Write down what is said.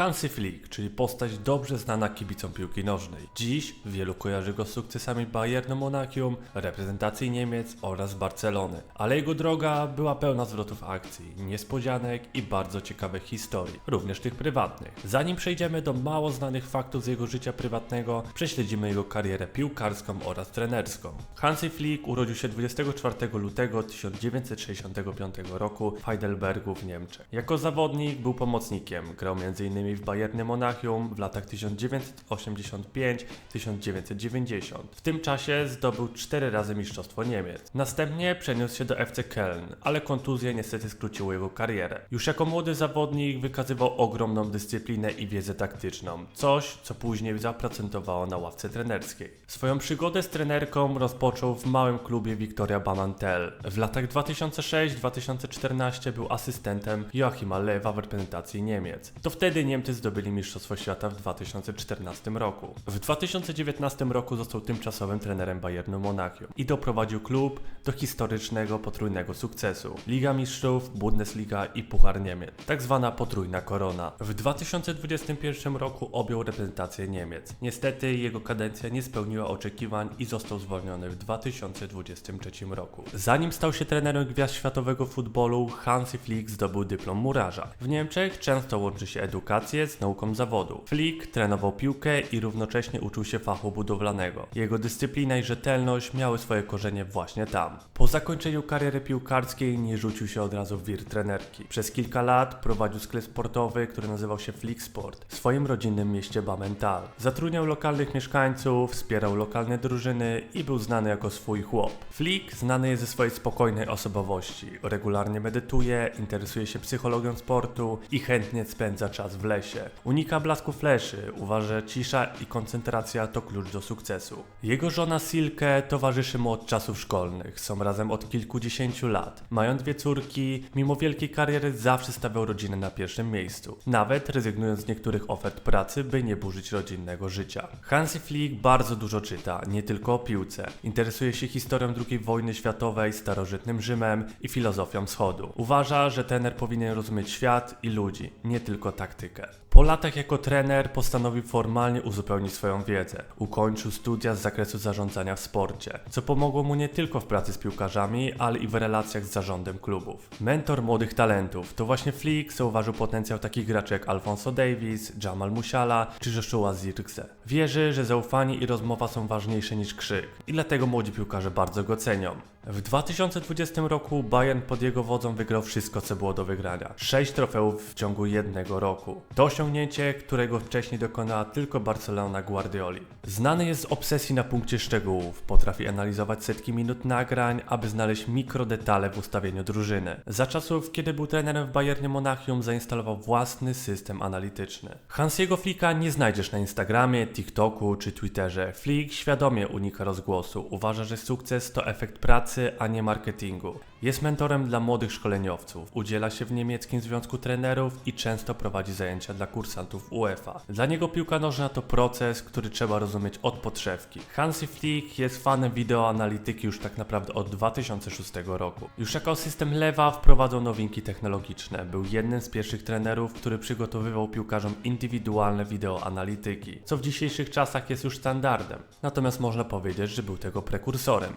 Hansi Flick, czyli postać dobrze znana kibicom piłki nożnej. Dziś wielu kojarzy go z sukcesami Bayernu Monachium, reprezentacji Niemiec oraz Barcelony. Ale jego droga była pełna zwrotów akcji, niespodzianek i bardzo ciekawych historii, również tych prywatnych. Zanim przejdziemy do mało znanych faktów z jego życia prywatnego, prześledzimy jego karierę piłkarską oraz trenerską. Hansi Flick urodził się 24 lutego 1965 roku w Heidelbergu w Niemczech. Jako zawodnik był pomocnikiem, grał m.in. w Bayernie Monachium w latach 1985-1990. W tym czasie zdobył 4 razy Mistrzostwo Niemiec. Następnie przeniósł się do FC Köln, ale kontuzje niestety skróciły jego karierę. Już jako młody zawodnik wykazywał ogromną dyscyplinę i wiedzę taktyczną, coś co później zaprocentowało na ławce trenerskiej. Swoją przygodę z trenerką rozpoczął w małym klubie Victoria Bamantel. W latach 2006-2014 był asystentem Joachima Lewa w reprezentacji Niemiec. To wtedy Niemcy zdobyli Mistrzostwo Świata w 2014 roku. W 2019 roku został tymczasowym trenerem Bayernu Monachium i doprowadził klub do historycznego potrójnego sukcesu. Liga Mistrzów, Bundesliga i Puchar Niemiec. Tak zwana potrójna korona. W 2021 roku objął reprezentację Niemiec. Niestety jego kadencja nie spełniła oczekiwań i został zwolniony w 2023 roku. Zanim stał się trenerem gwiazd światowego futbolu, Hansi Flick zdobył dyplom murarza. W Niemczech często łączy się edukację z nauką zawodu. Flick trenował piłkę i równocześnie uczył się fachu budowlanego. Jego dyscyplina i rzetelność miały swoje korzenie właśnie tam. Po zakończeniu kariery piłkarskiej nie rzucił się od razu w wir trenerki. Przez kilka lat prowadził sklep sportowy, który nazywał się Flick Sport w swoim rodzinnym mieście Bamental. Zatrudniał lokalnych mieszkańców, wspierał lokalne drużyny i był znany jako swój chłop. Flick znany jest ze swojej spokojnej osobowości. Regularnie medytuje, interesuje się psychologią sportu i chętnie spędza czas w lesie. Unika blasku fleszy, uważa, cisza i koncentracja to klucz do sukcesu. Jego żona Silke towarzyszy mu od czasów szkolnych. Są razem od kilkudziesięciu lat. Mają dwie córki, mimo wielkiej kariery zawsze stawiał rodzinę na pierwszym miejscu. Nawet rezygnując z niektórych ofert pracy, by nie burzyć rodzinnego życia. Hansi Flick bardzo dużo czyta, nie tylko o piłce. Interesuje się historią II wojny światowej, starożytnym Rzymem i filozofią wschodu. Uważa, że trener powinien rozumieć świat i ludzi, nie tylko taktykę. Po latach jako trener postanowił formalnie uzupełnić swoją wiedzę. Ukończył studia z zakresu zarządzania w sporcie, co pomogło mu nie tylko w pracy z piłkarzami, ale i w relacjach z zarządem klubów. Mentor młodych talentów to właśnie Flick zauważył potencjał takich graczy jak Alfonso Davis, Jamal Musiala czy Joshua Zirkse. Wierzy, że zaufanie i rozmowa są ważniejsze niż krzyk i dlatego młodzi piłkarze bardzo go cenią. W 2020 roku Bayern pod jego wodzą wygrał wszystko, co było do wygrania. Sześć trofeów w ciągu jednego roku. To osiągnięcie, którego wcześniej dokonała tylko Barcelona Guardioli. Znany jest z obsesji na punkcie szczegółów. Potrafi analizować setki minut nagrań, aby znaleźć mikrodetale w ustawieniu drużyny. Za czasów, kiedy był trenerem w Bayernie Monachium, zainstalował własny system analityczny. Hansiego Flicka nie znajdziesz na Instagramie, TikToku czy Twitterze. Flick świadomie unika rozgłosu. Uważa, że sukces to efekt pracy, a nie marketingu. Jest mentorem dla młodych szkoleniowców, udziela się w niemieckim związku trenerów i często prowadzi zajęcia dla kursantów UEFA. Dla niego piłka nożna to proces, który trzeba rozumieć od podszewki. Hansi Flick jest fanem wideoanalityki już tak naprawdę od 2006 roku. Już jako system lewa wprowadzał nowinki technologiczne. Był jednym z pierwszych trenerów, który przygotowywał piłkarzom indywidualne wideoanalityki, co w dzisiejszych czasach jest już standardem. Natomiast można powiedzieć, że był tego prekursorem.